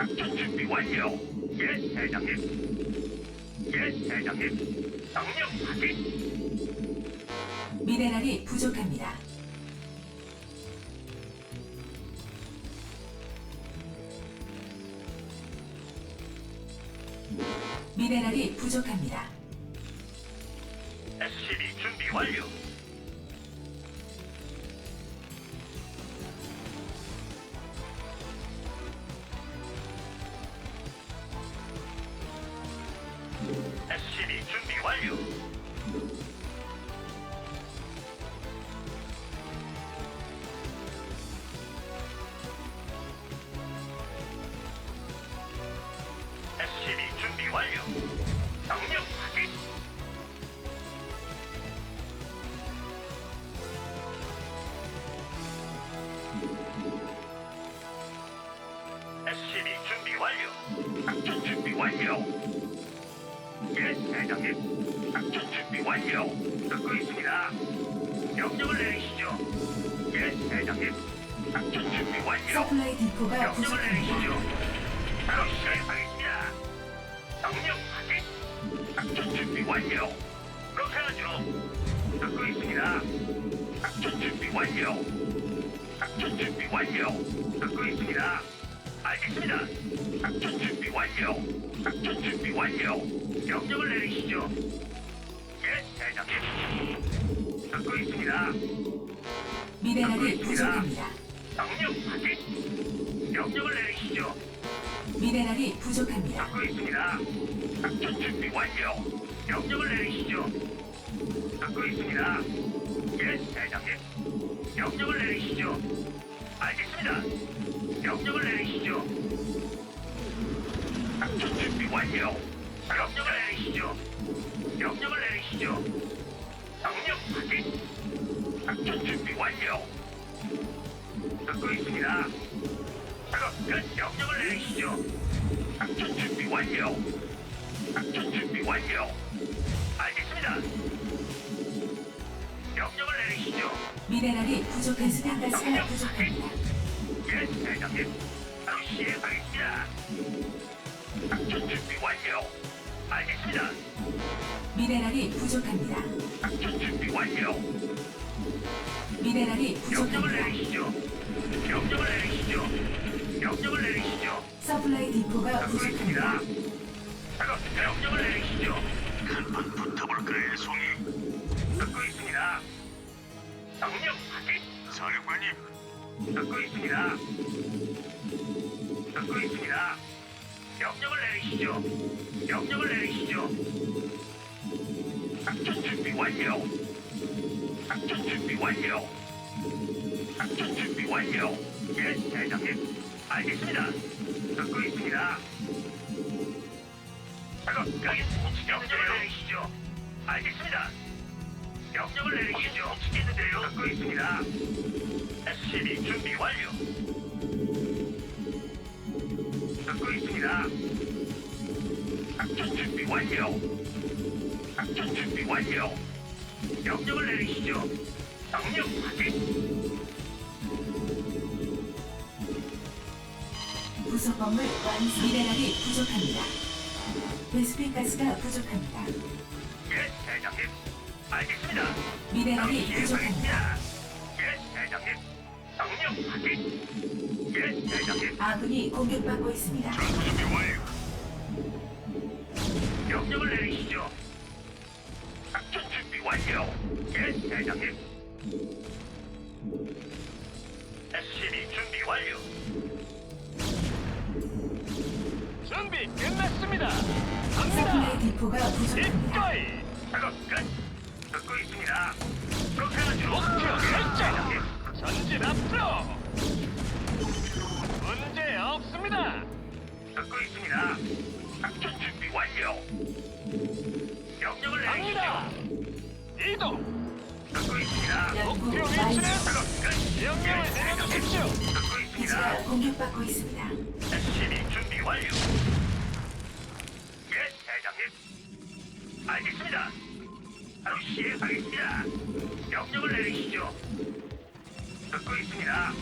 작전 준비 완료. 예, 대장님. 예, 대장님. 명령 확인. 미네랄이 부족합니다. 미네랄이 부족합니다. SCB 준비 완료. SCB 준비 준비 완료. 준비 완료. 작전 준비 완료. 예, 대장님. 작전 준비 완료. 듣고 있습니다. 명령을 내리시죠. 예, 대장님. 작전 준비 완료. 서플라이 디포가 명령을 부족합니다. 내리시죠. 바로 시행하겠습니다. 명령 확인. 작전 준비 완료. 그렇게 하죠. 듣고 있습니다. 작전 준비 완료. 작전 준비 완료. 듣고 있습니다. 알겠습니다. 작전 준비 완료. 작전 준비 완료. 명령을 내리시죠. 예, 대장님. 듣고 있습니다. 미네랄이 부족합니다. 명령 확인. 명령을 내리시죠. 미네랄이 부족합니다. 듣고 있습니다. 작전 준비 완료. 명령을 내리시죠. 듣고 있습니다. 예, 대장님. 명령을 내리시죠. 알겠습니다. 명령을 내리시죠. 작전 준비 완료. 명령을 내리시죠. 명령을 내리시죠. 명령 확인. 작전 준비 완료. 듣고 있습니다. 작업 끝. 명령을 내리시죠. 작전 준비 완료. 작전 준비 완료. 알겠습니다. 명령을 내리시죠. 미네랄이 부족합니다. 가스가 명령 부족합니다. 예, 대장님. 바로 시행하겠습니다. 작전 준비 완료. 알겠습니다. 미네랄이 부족합니다. 작전 준비 완료. 미네랄이 명령을 부족합니다. 내리시죠. 명령을 내리시죠. 명령을 내리시죠. 서플라이 디포가 듣고 있습니다. 부족합니다. 작업 명령을 내리시죠. 한판 붙어볼까요, 송이? 듣고 있습니다. 명령 확인. 사령관님. 듣고 있습니다. 듣고 있습니다. 명령을 내리시죠. 명령을 내리시죠. 작전 준비 완료. 작전 준비 완료. 작전 준비 완료. 예, 대장님. 알겠습니다. 듣고 있습니다. 작업 끝. 명령을 내리시죠. 알겠습니다. 명령을 내리시죠. 시키는데요. 듣고 있습니다. SCB 준비 완료. 있습니다. 작전 준비 완료. 작전 준비 완료. 명령을 내리시죠. 명령 확인. 부속 건물 완성. 미네랄이 부족합니다. 베스핀 가스가 부족합니다. 예, 대장님. 알겠습니다. 미네랄이 부족합니다. 예, 대장님. 명령 확인. 예, 대장님. 아군이 공격받고 있습니다. 전투 준비 완료. 명령을 내리시죠. 작전 준비 완료. 예, 대장님. SCB 준비 완료. 준비 끝났습니다. 갑니다. 서플라이 디포가 부족합니다. 기꺼이 작업 끝. 듣고 있습니다. 그렇게 하죠. 목표 설정. 전진 앞으로. 기지가. 공격받고 있습니다. SCB 준비 완료. 예, 대장님. 알겠습니다. 바로 시행하겠습니다. 명령을 내리시죠. 듣고 있습니다.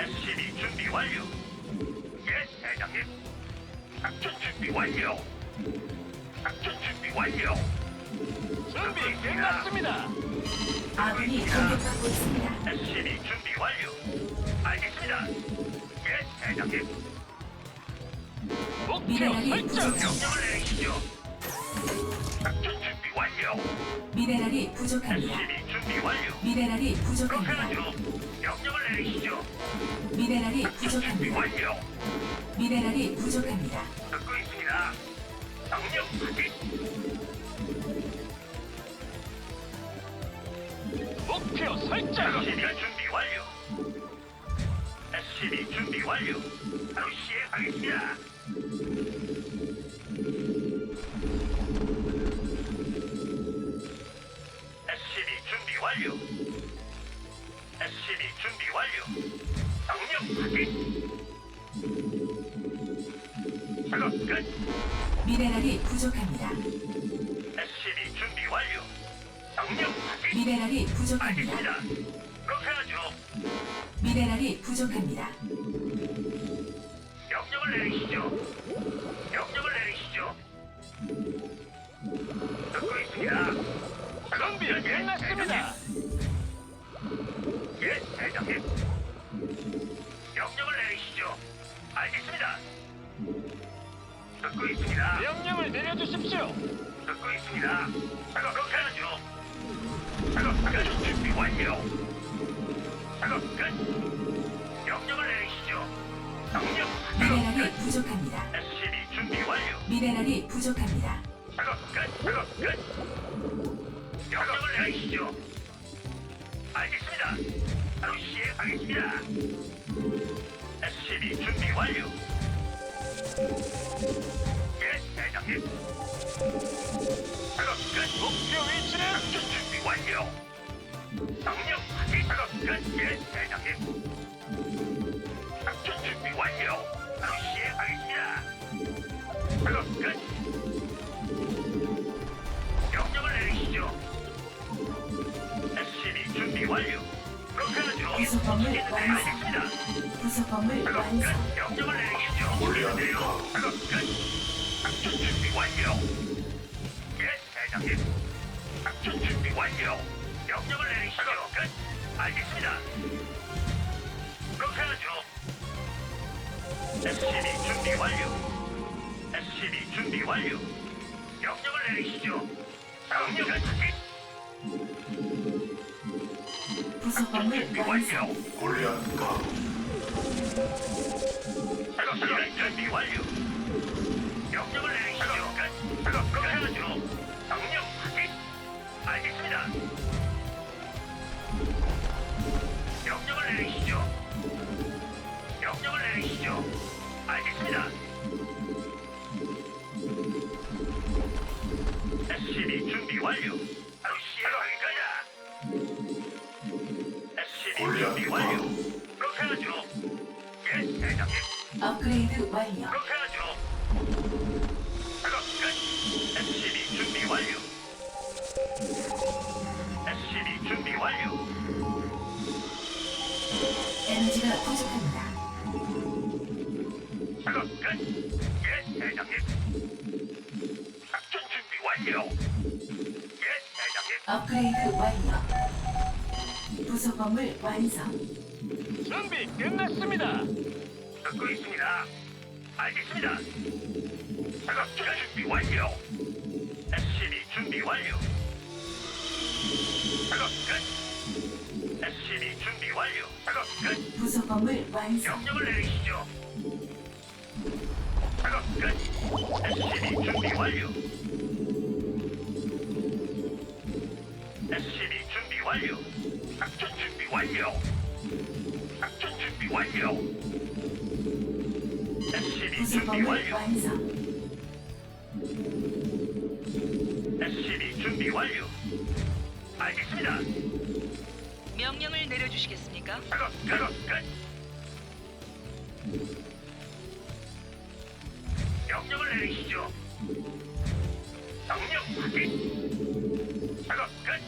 SCB 준비 완료. 예, 대장님. 작전 준비 완료. 작전 준비 완료. 준비 끝났습니다. 아군이 공격받고 있습니다. SCB 준비 완료. 알겠습니다. 예, 대장님. 목표 미네랄이 설정. 부족합니다. 명령을 내리시죠. 작전 준비 완료. 미네랄이 부족합니다. SCB 준비 완료. 미네랄이 그렇게 부족합니다. 하죠. 명령을 내리시죠. 미네랄이 작전 준비 부족합니다. 완료. 미네랄이 부족합니다. 듣고 있습니다. 명령 확인. 목표 설정. SCB 준비 완료. SCB 준비 완료. 바로 시행하겠습니다. SCB 준비 완료. SCB 준비 완료. 명령 확인. 작업 끝. 미네랄이 부족합니다. SCB 준비 완료. 확인. 미네랄이 부족합니다. 알겠습니다. 그렇게 하죠. 미네랄이 부족합니다. 명령을 내리시죠. 명령을 내리시죠. 듣고 있습니다. 준비 끝났습니다. 예, 대장님. 명령을 내리시죠. 알겠습니다. 듣고 있습니다. 명령을 내려주십시오. 듣고 있습니다. 그렇게 하죠. 작업 끝. 준비. 알겠습니다. 완료. 작업 끝. 예, 대장님. 작전 준비 완료. 바로 시행하겠습니다. 작업 끝. 명령을 내리시죠. SCB 준비 완료. 구속 건물 예, 완성. 부속 건물 완성. 끝. 명령을 내리시죠. 올려내요. 작업 끝. 작전 준비 완료. 예, 대장님. 작전 준비 완료. 명령을 내리시죠. 끝. 알겠습니다. 그렇게 하죠. SCB 준비 완료. SCB 준비 완료. 명령을 내리시죠. 명령 확인. 부속 건물 준비 완성. 완료. 올려가. 작업 준비 완료. 명령을 내리시죠. 끝. 작업 그렇게 하죠. 내리시죠. 명령을 내리시죠. 알겠습니다. SCB 준비 완료. 바로 시행하니까야. SCB 준비 완료. 그렇게 하죠. 예, 대장님. 업그레이드 완료. 그렇게 하죠. 에너지가 부족합니다. 작업 끝. 예, 대장님. 작전 준비 완료. 예, 대장님. 업그레이드 완료. 부속 건물 완성. 준비 끝났습니다. 듣고 있습니다. 알겠습니다. 작업 준비 완료. SCB 준비 완료. 작업 끝. SCB 준비 완료. 작업 끝. 부속 건물 완성. 명령을 내리시죠. 작업 끝. SCB 준비 완료. SCB 준비 완료. 작전 준비 완료. 작전 준비 완료. SCB 부속 준비 건물 완료. 완성. SCB 준비 완료. 알겠습니다. 명령을 내려주시겠습니까? 작업 작업 끝. 명령을 내리시죠. 명령 확인. 작업 끝.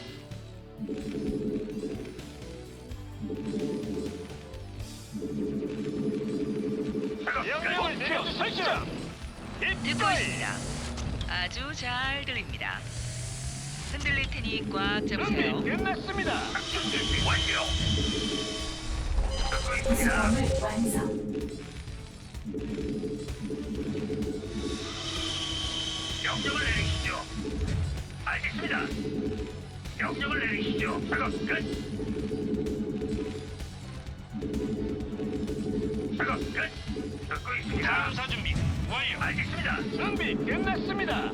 작업 명령을 끝. 내려주십시오. 듣고. 있습니다. 아주 잘 들립니다. 흔들릴 테니 꽉 잡으세요. 끝났습니다. 작전 준비 완료. 듣고 있습니다. 구성함을 완성. 명령을 내리시죠. 알겠습니다. 명령을 내리시죠. 작업 끝. 작업 끝. 듣고 있습니다. 탐사 준비 완료. 알겠습니다. 준비 끝났습니다.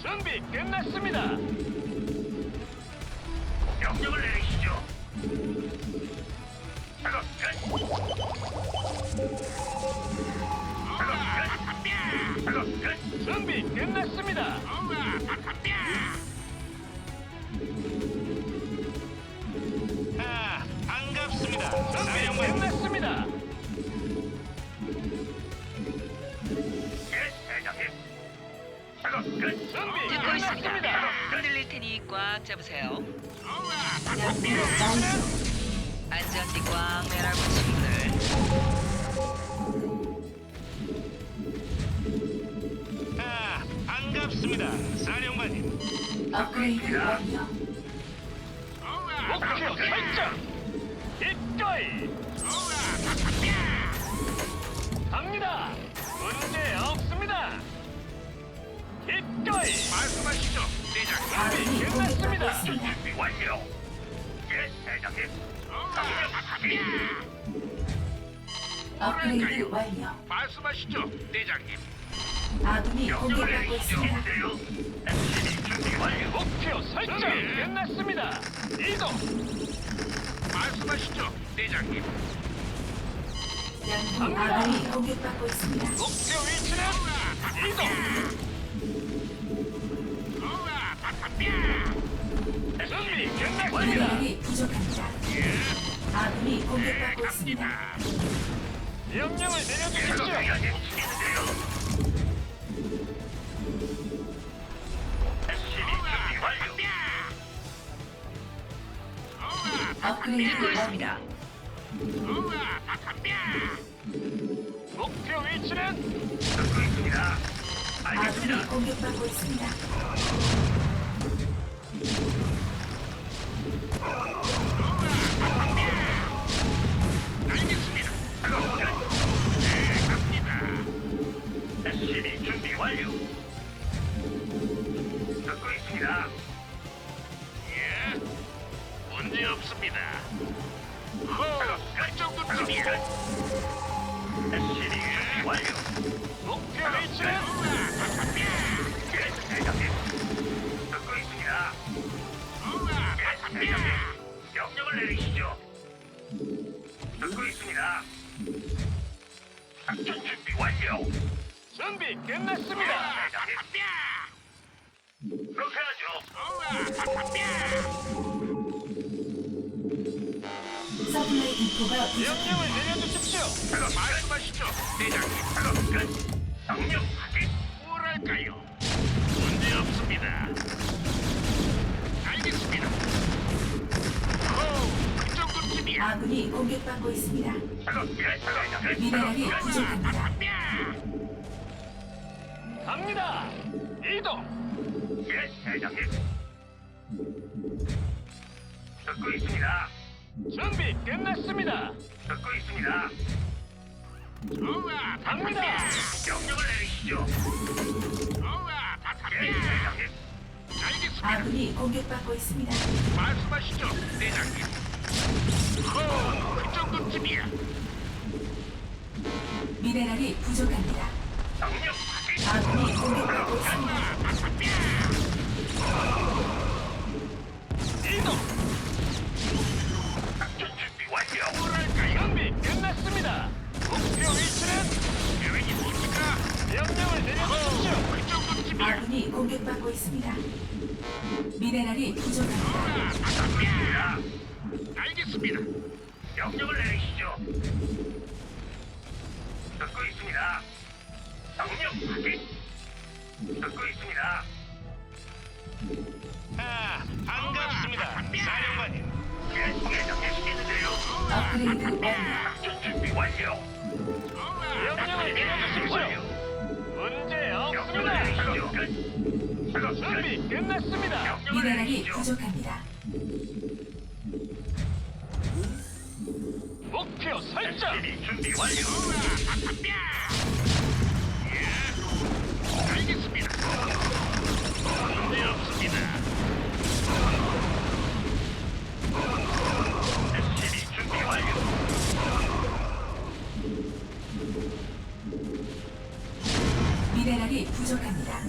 준비 끝났습니다. 명령을 내리시죠. 작업 끝. 작업 끝. 작업 끝. 준비 끝났습니다. 아, 반갑습니다. 준비 끝났습니다. 예, 대장님. 작업 끝. 준비 듣고 있습니다. 끝났습니다. 흔들릴 테니 꽉 잡으세요. 연구 완료. 안전띠 꽉 매라고 친구들. 아, 반갑습니다. 사령관님. 업그레이드 완료. 목표 설정. 이거이. 갑니다. 문제 없습니다. 이거이. 말씀하시죠, 대장님. 아군이 공격받고 끝났습니다. 있습니다. 준비 완료. 업그레이드 완료. 말씀하시죠, 대장님. 아군이 명령을 공격받고. 있습니다. SCV 준비 완료. 목표 설정. 끝났습니다. 이동. 말씀하시죠, 대장님. 아군이 공격받고 있습니다. 목표 위치는 이동. 준비 끝났습니다. 미네랄이 부족합니다. 아군이 공격받고 있습니다. 명령을 내려주십시오. 업그레이드 완료. 목표 위치는. 아군이. 공격받고 있습니다. 알겠습니다. 끝. 네, 갑니다. SCV 준비 완료. 듣고 있습니다. 예, 문제 없습니다. 작업 끝 정도쯤이야. SCV 준비 완료. 목표 위치는 예, 대장님. 대장님. 명령을 내리시죠. 듣고 있습니다. 작전 준비 완료. 준비 끝났습니다. 그렇게 하죠. 서플라이 디포가 명령을 부족합니다. 내려주십시오. 작업 말씀하시죠, 대장님. 작업 끝. 명령 확인. 뭐랄까요? 문제 없습니다. 아군이 공격받고 있습니다. 미네랄이. 부족합니다. 갑니다. 이동. 예, 대장님. 듣고 있습니다. 준비 끝났습니다. 듣고 있습니다. 갑니다. 명령을 내리시죠. 예, 대장님. 알겠습니다. 아군이 공격받고 있습니다. 말씀하시죠, 대장님. 호, 그 정도쯤이야. 미네랄이 부족합니다. 아군이 공격받고 있습니다. 이동. 작전 준비 완료. 뭐랄까요? 준비 끝났습니다. 목표 위치는 계획이 뭡니까? 명령을 내려주십시오. 그 정도쯤이야. 아군이 공격받고 있습니다. 미네랄이 부족합니다. 알겠습니다. 명령을 내리시죠. 듣고 있습니다. 명령 확인. 듣고 있습니다. 아, 반갑습니다. 사령관님. 예, 대장님 시키는데요. 업그레이드 완료. 작전 준비 완료. 명령을 내려주십시오. 문제 없습니다. 끝. 작업 끝. 준비 끝났습니다. 명령을 미네랄이 내리시죠. 부족합니다. 목표 설정. SCB 준비 완료. 예. 알겠습니다. 문제 없습니다. SCB 준비 완료. 미네랄이 부족합니다.